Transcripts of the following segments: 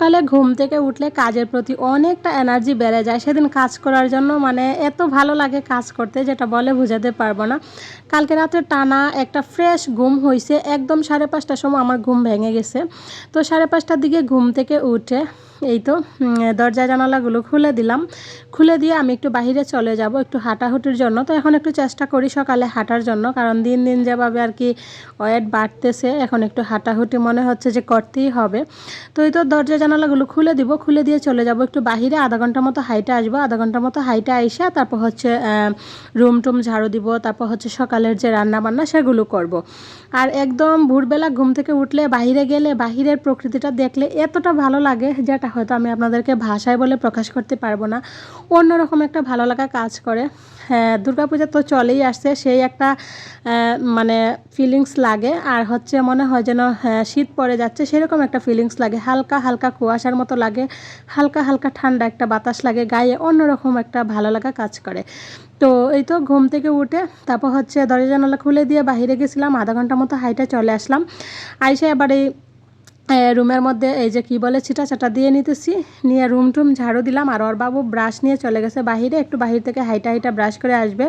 সকালে ঘুম থেকে উঠলে কাজের প্রতি অনেকটা এনার্জি বেড়ে যায়। সেদিন কাজ করার জন্য মানে এত ভালো লাগে কাজ করতে, যেটা বলে বোঝাতে পারব না। কালকে রাতে টানা একটা ফ্রেশ ঘুম হয়েছে একদম সাড়ে পাঁচটার সময় আমার ঘুম ভেঙে গেছে। তো সাড়ে পাঁচটার দিকে ঘুম থেকে উঠে এই তো দরজা জানালাগুলো খুলে দিলাম। খুলে দিয়ে আমি একটু বাইরে চলে যাব একটু হাঁটাহুটির জন্য। তো এখন একটু চেষ্টা করি সকালে হাঁটার জন্য, কারণ দিন দিন যেভাবে আর কি ওয়েট বাড়তেছে, এখন একটু হাঁটাহুটি মনে হচ্ছে যে করতেই হবে। তো এই তো দরজা জানালাগুলো খুলে দিব, খুলে দিয়ে চলে যাব একটু বাহিরে। আধা ঘণ্টার মতো হাইটে আসব, আধা ঘণ্টার মতো হাইটে আইসা তারপর হচ্ছে রুম টুম ঝাড়ু দিব, তারপর হচ্ছে সকালের যে রান্না বান্না সেগুলো করব। আর একদম ভোরবেলা ঘুম থেকে উঠলে বাইরে গেলে বাহিরের প্রকৃতিটা দেখলে এতটা ভালো লাগে, যেটা হয়তো আমি আপনাদেরকে ভাষায় বলে প্রকাশ করতে পারব না। অন্যরকম একটা ভালো লাগা কাজ করে। হ্যাঁ দুর্গাপূজা তো চলেই আসছে সেই একটা মানে ফিলিংস লাগে। আর হচ্ছে মনে হয় যেন হ্যাঁ, শীত পড়ে যাচ্ছে সেরকম একটা ফিলিংস লাগে। হালকা হালকা কুয়াশার মতো লাগে হালকা হালকা ঠান্ডা একটা বাতাস লাগে গায়ে অন্যরকম একটা ভালো লাগা কাজ করে। তো এই তো ঘুম থেকে উঠে তারপর হচ্ছে দরজা জানালা খুলে দিয়ে বাইরে গেছিলাম আধা ঘণ্টা মতো হাইটে চলে আসলাম। আইসে এবার রুমের মধ্যে এই যে কি বলে ছিটা চাটা দিয়ে নিতেছি। নিয়ে রুম টুম ঝাড়ু দিলাম, আর ওর বাবু ব্রাশ নিয়ে চলে গেছে বাহিরে। একটু বাহির থেকে হাইটা হাইটা ব্রাশ করে আসবে।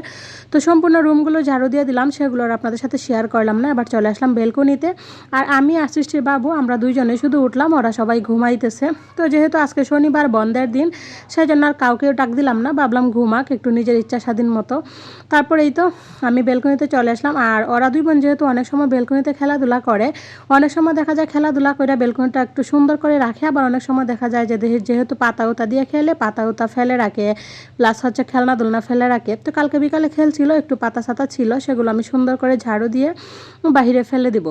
তো সম্পূর্ণ রুমগুলো ঝাড়ু দিয়ে দিলাম, সেগুলো আপনাদের সাথে শেয়ার করলাম না, এবার চলে আসলাম বেলকনিতে। আর আমি আসিষ্টির বাবু, আমরা দুইজনে শুধু উঠলাম, ওরা সবাই ঘুমাইতেছে। তো যেহেতু আজকে শনিবার, বন্ধের দিন সেই জন্য আর কাউকেও ডাক দিলাম না, ভাবলাম ঘুমাক, একটু নিজের ইচ্ছা স্বাধীন মতো। তারপর এই তো আমি বেলকনিতে চলে আসলাম, আর ওরা দুই বোন যেহেতু অনেক সময় বেলকনিতে খেলাধুলা করে, অনেক সময় দেখা যায় খেলাধুলা করে বেলকনিটা একটু সুন্দর করে রাখে। আবার অনেক সময় দেখা যায় যে যেহেতু পাতা উতা দিয়ে খেলে, পাতা উতা ফেলে রাখে, প্লাস হচ্ছে খেলনা দোলনা ফেলে রাখে। তো কালকে বিকালে খেলছিল, একটু পাতা সাতা ছিল, সেগুলো আমি সুন্দর করে ঝাড়ু দিয়ে বাহিরে ফেলে দিব।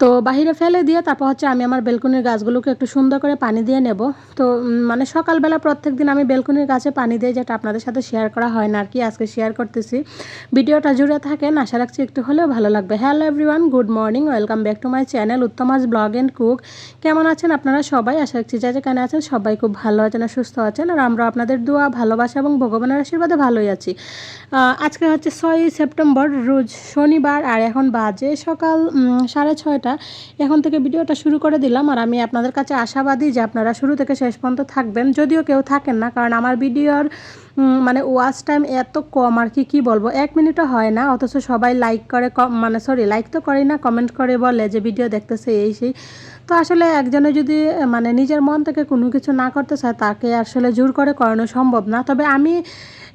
তো বাহিরে ফেলে দিয়ে তারপর হচ্ছে আমি আমার বেলকনির গাছগুলোকে একটু সুন্দর করে পানি দিয়ে নেব। তো মানে সকালবেলা প্রত্যেক দিন আমি বেলকনির গাছে পানি দিই যেটা আপনাদের সাথে শেয়ার করা হয় না আর কি, আজকে শেয়ার করতেছি। ভিডিওটা জুড়ে থাকেন, আশা রাখছি একটু হলেও ভালো লাগবে। Hello everyone good morning welcome back to my channel উত্তমাজ blog and cook কেমন আছেন আপনারা সবাই? আশা রাখছি যা যেখানে আছেন সবাই খুব ভালো আছেন আর সুস্থ আছেন আর আমরা আপনাদের দোয়া, ভালোবাসা এবং ভগবানের আশীর্বাদে ভালোই আছি। আজকে হচ্ছে ছয়ই সেপ্টেম্বর, রোজ শনিবার আর এখন বাজে সকাল সাড়ে ছয়টা। এখন থেকে ভিডিওটা শুরু করে দিলাম আর আমি আপনাদের কাছে আশাবাদী যে আপনারা শুরু থেকে শেষ পর্যন্ত থাকবেন। যদিও কেউ থাকেন না, কারণ আমার ভিডিওর মানে ওয়াচ টাইম এত কম আর কি, কী বলব? এক মিনিটও হয় না, অথচ সবাই লাইক করে মানে সরি লাইক তো করেই না কমেন্ট করে বলে যে ভিডিও দেখতেছে এই সেই। তো আসলে একজনে যদি মানে নিজের মন থেকে কোনো কিছু না করতে চায়, তাকে আসলে জোর করে করানো সম্ভব না। তবে আমি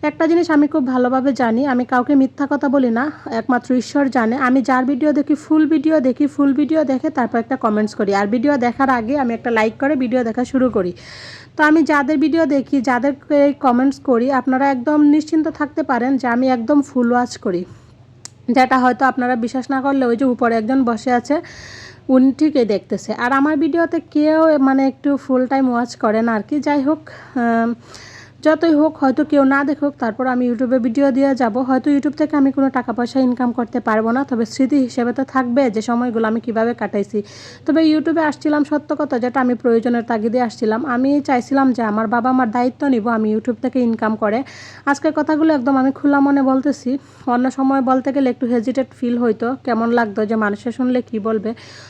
একটা জিনিস আমি খুব ভালোভাবে জানি, আমি কাউকে মিথ্যা কথা বলি না, একমাত্র ঈশ্বর জানে। আমি যার ভিডিও দেখি ফুল ভিডিও দেখি ফুল ভিডিও দেখে তারপর একটা কমেন্টস করি। আর ভিডিও দেখার আগে আমি একটা লাইক করে ভিডিও দেখা শুরু করি। তো আমি যাদের ভিডিও দেখি, যাদেরকে কমেন্টস করি, আপনারা একদম নিশ্চিন্ত থাকতে পারেন যে আমি একদম ফুল ওয়াচ করি। যেটা হয়তো আপনারা বিশ্বাস না করলে ওই যে উপরে একজন বসে আছে, উনি ঠিকই দেখতেছে। আর আমার ভিডিওতে কেউ মানে একটু ফুল টাইম ওয়াচ করে না আর কি। যাই হোক যতই হোক, হয়তো কেউ না দেখুক, তারপর আমি ইউটিউবে ভিডিও দিয়ে যাব। হয়তো ইউটিউব থেকে আমি কোনো টাকা পয়সা ইনকাম করতে পারব না, তবে স্মৃতি হিসেবে তো থাকবে যে সময়গুলো আমি কীভাবে কাটাইছি। তবে ইউটিউবে আসছিলাম সত্য কথা, যেটা আমি প্রয়োজনের তাগিদে আসছিলাম। আমি চাইছিলাম যে আমার বাবা আমার দায়িত্ব নিব, আমি ইউটিউব থেকে ইনকাম করে। আজকের কথাগুলো একদম আমি খোলা মনে বলতেছি। অন্য সময় বলতে গেলে একটু হেজিটেট ফিল হইতো, কেমন লাগতো যে মানুষে শুনলে কি বলবে।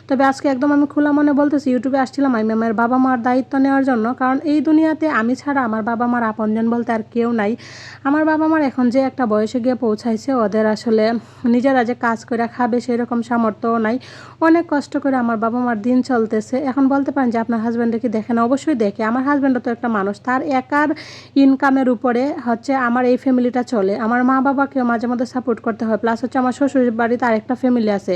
তবে আজকে একদম আমি খোলা মনে বলতেছি, ইউটিউবে আসছিলাম আমি আমার বাবা মার দায়িত্ব নেওয়ার জন্য, কারণ এই দুনিয়াতে আমি ছাড়া আমার বাবা মার আপনজন বলতে আর কেউ নাই। আমার বাবা মার এখন যে একটা বয়সে গিয়ে পৌঁছাইছে, ওদের আসলে নিজেরা যে কাজ করে খাবে সেরকম সামর্থ্যও নাই। অনেক কষ্ট করে আমার বাবা মার দিন চলতেছে। এখন বলতে পারেন যে আপনার হাজব্যান্ডে কি দেখে না অবশ্যই দেখে। আমার হাজব্যান্ডও তো একটা মানুষ। তার একার ইনকামের উপরে হচ্ছে আমার এই ফ্যামিলিটা চলে। আমার মা বাবাকেও মাঝে মধ্যে সাপোর্ট করতে হয়। প্লাস হচ্ছে আমার শ্বশুর বাড়িতে আরেকটা ফ্যামিলি আছে।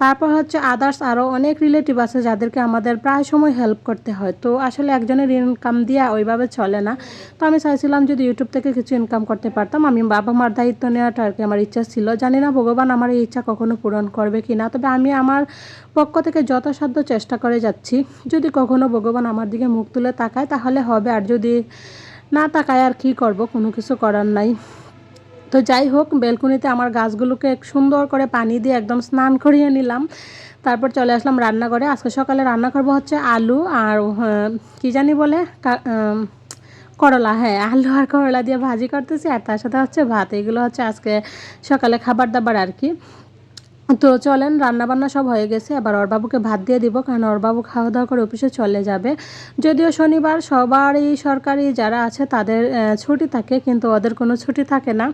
তারপর হচ্ছে আদার্স আরও অনেক রিলেটিভ আছে যাদেরকে আমাদের প্রায় সময় হেল্প করতে হয়। তো আসলে একজনের ইনকাম দিয়ে ওইভাবে চলে না। তো আমি চাইছিলাম যদি ইউটিউব থেকে কিছু ইনকাম করতে পারতাম। আমি বাবা মার দায়িত্ব নেওয়াটা আর কি আমার ইচ্ছা ছিল। জানি না ভগবান আমার এই ইচ্ছা কখনো পূরণ করবে কি না। তবে আমি আমার পক্ষ থেকে যথাসাধ্য চেষ্টা করে যাচ্ছি। যদি কখনো ভগবান আমার দিকে মুখ তুলে তাকায় তাহলে হবে। আর যদি না তাকায় আর কি করব? কোনো কিছু করার নাই। তো যাই হোক বেলকুনিতে আমার গাছগুলোকে সুন্দর করে পানি দিয়ে একদম স্নান করিয়ে নিলাম। তারপর চলে আসলাম রান্নাঘরে। আজকে সকালে রান্না করব হচ্ছে আলু আর আহ, কি জানি বলে করলা হ্যাঁ আলু আর করলা দিয়ে ভাজি করতেছি, আর তার সাথে হচ্ছে ভাত, এগুলো হচ্ছে আজকে সকালে খাবার দাবার আর কি। তো চলেন রান্না বান্না সব হয়ে গেছে, এবার ওর বাবুকে ভাত দিয়ে দিব, কারণ ওর বাবু খাওয়া দাওয়া করে অফিসে চলে যাবে। যদিও শনিবার, সবারই সরকারি যারা আছে, তাদের ছুটি থাকে, কিন্তু ওদের কোনো ছুটি থাকে না।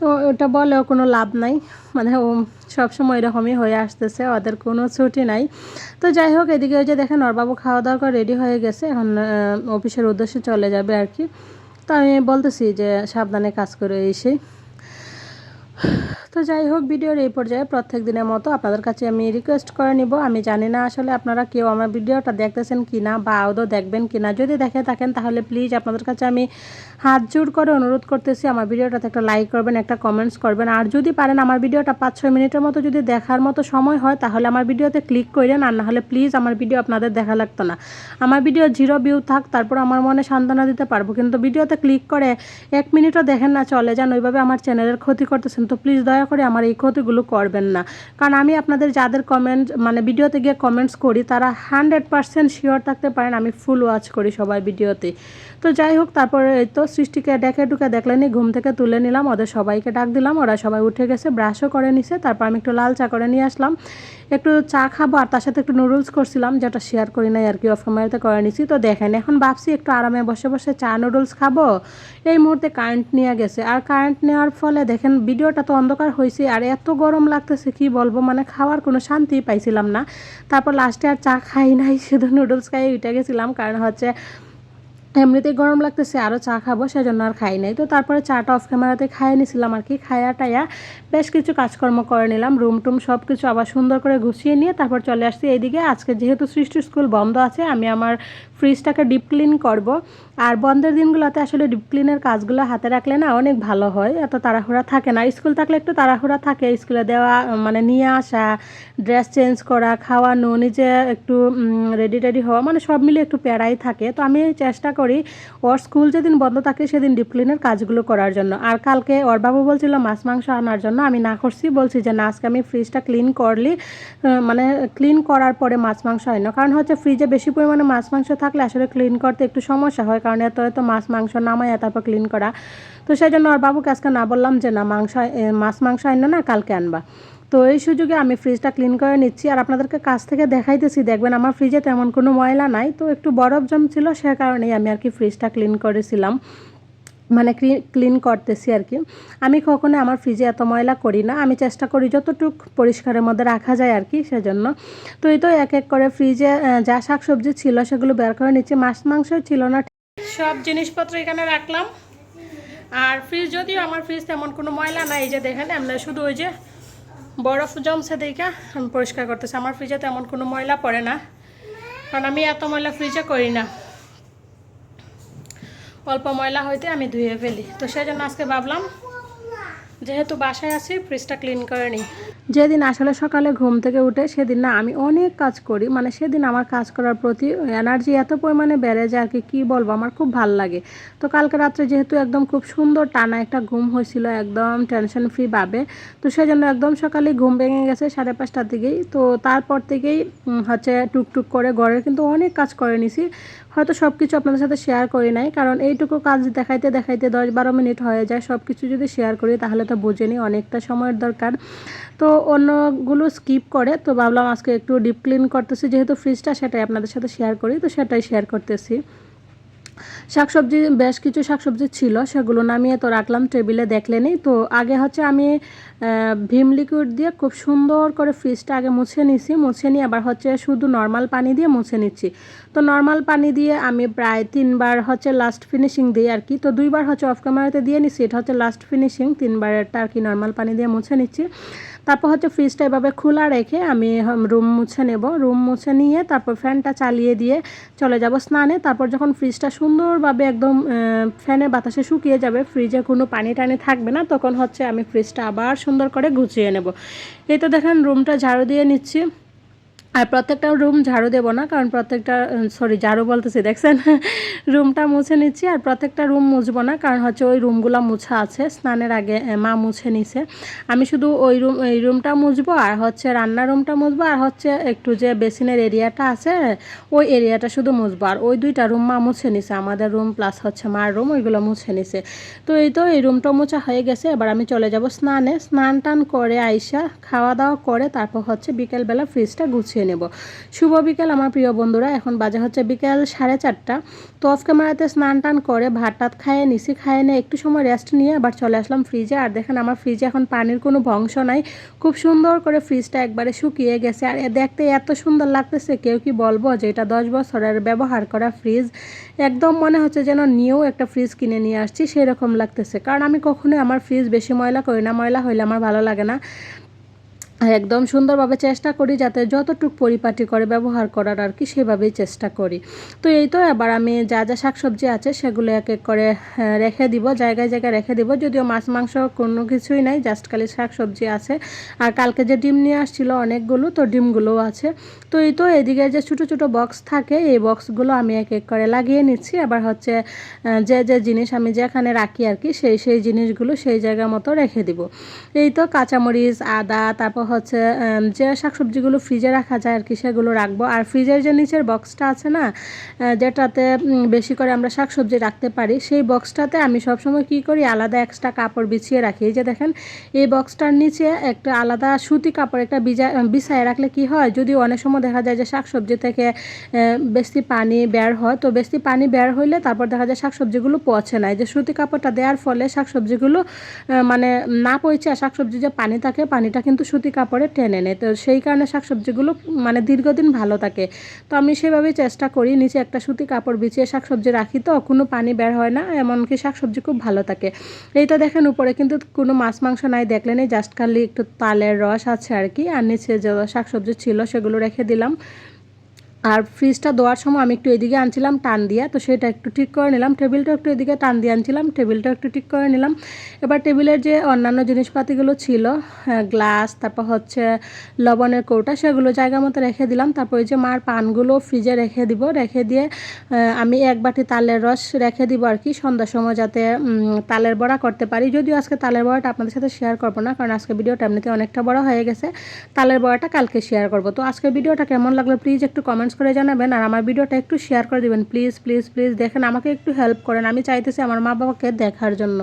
তো ওটা বলেও কোনো লাভ নাই। মানে সবসময় এরকমই হয়ে আসতেছে, ওদের কোনো ছুটি নাই। তো যাই হোক, এদিকে ওই যে দেখেন নরবাবু খাওয়া দাওয়া করে রেডি হয়ে গেছে। এখন অফিসের উদ্দেশ্যে চলে যাবে আর কি। তো আমি বলতেছি যে সাবধানে কাজ করে এসে। তো যাই হোক, ভিডিওর এই পর্যায়ে প্রত্যেক দিনের মতো আপনাদের কাছে আমি রিকোয়েস্ট করে নিব। আমি জানি না আসলে আপনারা কেউ আমার ভিডিওটা দেখতেছেন কি না বা আদৌ দেখবেন কি না। যদি দেখে থাকেন, তাহলে প্লিজ আপনাদের কাছে আমি হাত জোর করে অনুরোধ করতেছি, আমার ভিডিওটাতে একটা লাইক করবেন, একটা কমেন্টস করবেন। আর যদি পারেন আমার ভিডিওটা পাঁচ ছয় মিনিটের মতো যদি দেখার মতো সময় হয়, তাহলে আমার ভিডিওতে ক্লিক করেন। আর নাহলে প্লিজ আমার ভিডিও আপনাদের দেখা লাগতো না। আমার ভিডিও জিরো ভিউ থাক, তারপর আমার মনে সান্ত্বনা দিতে পারব। কিন্তু ভিডিওতে ক্লিক করে এক মিনিটও দেখেন না, চলে যান। ওইভাবে আমার চ্যানেলের ক্ষতি করতেছেন। তো প্লিজ দয়া করে আমার এই ক্ষতিগুলো করবেন না। কারণ আমি আপনাদের যাদের কমেন্ট মানে ভিডিওতে গিয়ে কমেন্টস করি, তারা হান্ড্রেড পারসেন্ট শিওর থাকতে পারেন, আমি ফুল ওয়াচ করি সবাই ভিডিওতে। তো যাই হোক, তারপরে এই তো সৃষ্টিকে ডেকে ডুকে দেখলেনি ঘুম থেকে তুলে নিলাম, ওদের সবাইকে ডাক দিলাম, ওরা সবাই উঠে গেছে ব্রাশও করে নিছে, তারপর আমি একটু লাল চা করে নিয়ে আসলাম। একটু চা খাব আর তার সাথে একটু নুডলস করছিলাম, যেটা শেয়ার করি নাই আর কি অফ করে নিছি। তো দেখেন, এখন ভাবছি একটু আরামে বসে বসে চা নুডলস খাব। এই মুহূর্তে কারেন্ট নিয়ে গেছে। আর কারেন্ট নেওয়ার ফলে দেখেন, ভিডিওটা তো অন্ধকার হয়েছে, আর এত গরম লাগতেছে, কি বলব? মানে খাওয়ার কোনো শান্তি পাইছিলাম না। তারপর লাস্টে আর চা খাই নাই, শুধু নুডলস খাই উঠে গেছিলাম। কারণ হচ্ছে এমনিতেই গরম লাগতেছে আরও চা খাব, সেজন্য আর খাই নাই। তো তারপরে চাটা অফ ক্যামেরাতে খাইয়ে নিয়েছিলাম আর কি। খায়া টায়া বেশ কিছু কাজকর্ম করে নিলাম। রুম টুম সব কিছু আবার সুন্দর করে গুছিয়ে নিয়ে তারপর চলে আসছি এইদিকে। আজকে যেহেতু সৃষ্টি স্কুল বন্ধ আছে, আমি আমার ফ্রিজটাকে ডিপ ক্লিন করব। আর বন্ধের দিনগুলোতে আসলে ডিপ ক্লিনের কাজগুলো হাতে রাখলে না অনেক ভালো হয়, এত তাড়াহুড়া থাকে না। স্কুল থাকলে একটু তাড়াহুড়া থাকে, স্কুলে দেওয়া মানে নিয়ে আসা ড্রেস চেঞ্জ করা, খাওয়ানো, নিজে একটু রেডি টেডি হওয়া মানে সব মিলে একটু প্যারাই থাকে। তো আমি চেষ্টা করি ওর স্কুল যেদিন বন্ধ থাকে সেদিন ডিপ ক্লিনের কাজগুলো করার জন্য। আর কালকে ওর বাবু বলছিল, মাছ, মাংস আনার জন্য আমি না করছি। বলছি যে, না, আজকে আমি ফ্রিজটা ক্লিন করলি। মানে ক্লিন করার পরে মাছ, মাংস হয় না কারণ হচ্ছে ফ্রিজে বেশি পরিমাণে মাছ, মাংস থাকলে আসলে ক্লিন করতে একটু সমস্যা হয়, কারণ এত এত মাছ, মাংস নামায় তারপর ক্লিন করা। তো সেই জন্য আর বাবুকে আজকে না বললাম যে, না, মাংস মাছ, মাংস আনবে না, কালকে আনবা। তো এই সুযোগে আমি ফ্রিজটা ক্লিন করে নিচ্ছি। আর আপনাদেরকে কাছ থেকে দেখাইতেছি, দেখবেন আমার ফ্রিজে তেমন কোনো ময়লা নাই। তো একটু বরফ জম ছিল সে কারণেই আমি আর কি ফ্রিজটা ক্লিন করেছিলাম। মানে ক্লিন করতেছি আর কি। আমি কখনো আমার ফ্রিজে এত ময়লা করি না। আমি চেষ্টা করি যতটুক পরিষ্কারের মধ্যে রাখা যায় আর কি সেজন্য। তো এই তো এক এক করে ফ্রিজে যা শাক সবজি ছিল সেগুলো বের করে নিচ্ছি। মাছ, মাংস ছিল না। সব জিনিসপত্র এখানে রাখলাম। আর ফ্রিজ যদিও আমার ফ্রিজ তেমন কোনো ময়লা নাই, এই যে দেখেন, আমরা শুধু ওই যে বরফ জমছে দেখা আমি পরিষ্কার করতেছি। আমার ফ্রিজে তেমন কোনো ময়লা পড়ে না। কারণ আমি এত ময়লা ফ্রিজে করি না। অল্প ময়লা হইতে আমি ধুয়ে ফেলি। তো সেই জন্য আজকে ভাবলাম, যেহেতু বাসায় আছি ফ্রিজটা ক্লিন করে নিই। যেদিন আসলে সকালে ঘুম থেকে উঠে, সেদিন না আমি অনেক কাজ করি। মানে সেদিন আমার কাজ করার প্রতি এনার্জি এত পরিমাণে বেড়ে যায় আর কি, কী বলব? আমার খুব ভালো লাগে। তো কালকে রাত্রে যেহেতু একদম খুব সুন্দর টানা একটা ঘুম হয়েছিল, একদম টেনশন ফ্রি ভাবে, তো সেজন্য একদম সকালে ঘুম ভেঙে গেছে সাড়ে পাঁচটার দিকেই। তো তারপর থেকেই হচ্ছে টুকটুক করে ঘরের কিন্তু অনেক কাজ করে নিছি। হয়তো সব কিছু আপনাদের সাথে শেয়ার করি নাই, কারণ এইটুকু কাজ দেখাইতে দেখাইতে দশ বারো মিনিট হয়ে যায়। সব কিছু যদি শেয়ার করি, তাহলে তো বুঝে নিই অনেকটা সময়ের দরকার। তো অন্যগুলো স্কিপ করে, তো ভাবলাম আজকে একটু ডিপ ক্লিন করতেছি। যেহেতু ফ্রিজটা সেটাই আপনাদের সাথে শেয়ার করি, তো সেটাই শেয়ার করতেছি। শাকসবজি, বেশ কিছু শাকসবজি ছিল, সেগুলো নামিয়ে তো রাখলাম টেবিলে দেখলেনি তো আগে হচ্ছে আমি ভিম লিকুইড দিয়ে খুব সুন্দর করে ফ্রিজটা আগে মুছে নিছি। মুছে নিয়ে আবার হচ্ছে শুধু নর্মাল পানি দিয়ে মুছে নিচ্ছি। তো নর্মাল পানি দিয়ে আমি প্রায় তিনবার হচ্ছে লাস্ট ফিনিশিং দিই আর কি। তো দুইবার হচ্ছে অফ ক্যামেরাতে দিয়ে নিচ্ছি এটা হচ্ছে লাস্ট ফিনিশিং তিনবারেরটা আর কি নর্মাল পানি দিয়ে মুছে নিচ্ছি। তারপর হচ্ছে ফ্রিজটা এভাবে খোলা রেখে আমি রুম মুছে নেব। রুম মুছে নিয়ে তারপর ফ্যানটা চালিয়ে দিয়ে চলে যাব স্নানে। তারপর যখন ফ্রিজটা সুন্দরভাবে একদম ফ্যানের বাতাসে শুকিয়ে যাবে ফ্রিজে কোনো পানি টানি থাকবে না, তখন হচ্ছে আমি ফ্রিজটা আবার সুন্দর করে গুছিয়ে নেব। এই তো দেখেন রুমটা ঝাড়ু দিয়ে নিচ্ছি। আর প্রত্যেকটা রুম ঝাড়ু দেবো না, কারণ প্রত্যেকটা সরি ঝাড়ু বলতেছি, দেখছেন? রুমটা মুছে নিচ্ছি আর প্রত্যেকটা রুম মুছবো না, কারণ হচ্ছে ওই রুমগুলো মুছা আছে, স্নানের আগে মা মুছে নিছে। আমি শুধু ওই রুম এই রুমটা মুছবো আর হচ্ছে রান্নার রুমটা মুছবো আর হচ্ছে একটু যে বেসিনের এরিয়াটা আছে, ওই এরিয়াটা শুধু মুছবো। আর ওই দুইটা রুম মা মুছে নিছে, আমাদের রুম প্লাস হচ্ছে মার রুম ওইগুলো মুছে নিছে। তো এই তো এই রুমটা মোছা হয়ে গেছে, এবার আমি চলে যাব স্নানে। স্নান টান করে আইসা খাওয়া দাওয়া করে, তারপর হচ্ছে বিকেলবেলা ফ্রিজটা গুছিয়ে নেব। শুভ বিকেল আমার প্রিয় বন্ধুরা, এখন বাজে হচ্ছে বিকেল সাড়ে চারটা। তো অফ ক্যামেরাতে স্নান টান করে ভাত টাত খাইয়ে নিছি খাইয়ে নিয়ে একটু সময় রেস্ট নিয়ে আবার চলে আসলাম ফ্রিজে আর দেখেন আমার ফ্রিজে এখন পানির কোনো বংশ নাই। খুব সুন্দর করে ফ্রিজটা একবারে শুকিয়ে গেছে। আর দেখতে এত সুন্দর লাগতেছে, কেউ কি বলব যে এটা দশ বছরের ব্যবহার করা ফ্রিজ একদম মনে হচ্ছে যেন নিয়েও একটা ফ্রিজ কিনে নিয়ে আসছি, সেরকম লাগতেছে। কারণ আমি কখনোই আমার ফ্রিজ বেশি ময়লা করি না। ময়লা হইলে আমার ভালো লাগে না। আর একদম সুন্দরভাবে চেষ্টা করি যাতে যতটুক পরিপাটি করে ব্যবহার করার আর কি সেভাবেই চেষ্টা করি। তো এই তো এবার আমি যা যা শাকসবজি আছে সেগুলো এক এক করে রেখে দিব, জায়গায় জায়গায় রেখে দিব। যদিও মাছ, মাংস কোনো কিছুই নাই জাস্ট খালি শাকসবজি আছে। আর কালকে যে ডিম নিয়ে আসছিল অনেকগুলো, তো ডিমগুলোও আছে। তো এই তো এদিকে যে ছোটো ছোটো বক্স থাকে, এই বক্সগুলো আমি এক এক করে লাগিয়ে নিচ্ছি। আবার হচ্ছে যে যে জিনিস আমি যেখানে রাখি আর কি, সেই সেই জিনিসগুলো সেই জায়গা মতো রেখে দিব। এই তো কাঁচামরিচ, আদা, তারপর হচ্ছে যে শাকসবজিগুলো ফ্রিজে রাখা যায় আর কি, সেগুলো রাখব। আর ফ্রিজের যে নিচের বক্সটা আছে না যেটাতে বেশি করে আমরা শাকসবজি রাখতে পারি, সেই বক্সটাতে আমি সবসময় কি করি, আলাদা এক্সট্রা কাপড় বিছিয়ে রাখি। এই যে দেখেন, এই বক্সটার নিচে একটা আলাদা সুতি কাপড়, একটা বিজা বিছায় রাখলে কি হয় যদি অনেক সময় দেখা যায় যে শাকসবজি থেকে বেশি পানি বের হয়, তো বেশি পানি বের হইলে তারপর দেখা যায় শাকসবজিগুলো পচে না। যে সুতি কাপড়টা দেওয়ার ফলে শাকসবজিগুলো মানে না পচে, শাকসবজি যে পানি থাকে, পানিটা কিন্তু সুতি কাপড়ে টেনে নেয়। তো সেই কারণে শাকসবজিগুলো মানে দীর্ঘদিন ভালো থাকে। তো আমি সেভাবেই চেষ্টা করি, নিচে একটা সুতি কাপড় বিছিয়ে শাকসবজি রাখি তো, কোনো পানি বের হয় না, এমনকি শাকসবজি খুব ভালো থাকে। এইটা দেখেন উপরে কিন্তু কোনো মাছ মাংস নাই দেখলেনই জাস্ট খালি একটু তালের রস আছে আর কি, আর নিচে যে শাকসবজি ছিল সেগুলো রেখে দিলাম। আর ফ্রিজটা দেওয়ার সময় আমি একটু এদিকে আনছিলাম টান দিয়া, তো সেটা একটু ঠিক করে নিলাম। টেবিলটা একটু এদিকে টান দিয়ে আনছিলাম টেবিলটা একটু ঠিক করে নিলাম। এবার টেবিলের যে অন্যান্য জিনিসপাতিগুলো ছিল গ্লাস তারপর হচ্ছে লবণের কৌটা, সেগুলো জায়গা মতো রেখে দিলাম। তারপর যে মার পানগুলো ফ্রিজে রেখে দিব, রেখে দিয়ে আমি এক বাটি তালের রস রেখে দিব আর কি সন্ধ্যার সময় যাতে তালের বড়া করতে পারি। যদিও আজকে তালের বড়াটা আপনাদের সাথে শেয়ার করব না, কারণ আজকে ভিডিওটা এমনিতে অনেকটা বড় হয়ে গেছে। তালের বড়াটা কালকে শেয়ার করব। তো আজকের ভিডিওটা কেমন লাগল প্লিজ একটু কমেন্টস করে জানাবেন আর আমার ভিডিওটা একটু শেয়ার করে দেবেন। প্লিজ প্লিজ প্লিজ দেখেন, আমাকে একটু হেল্প করেন। আমি চাইতেছি আমার মা বাবাকে দেখার জন্য।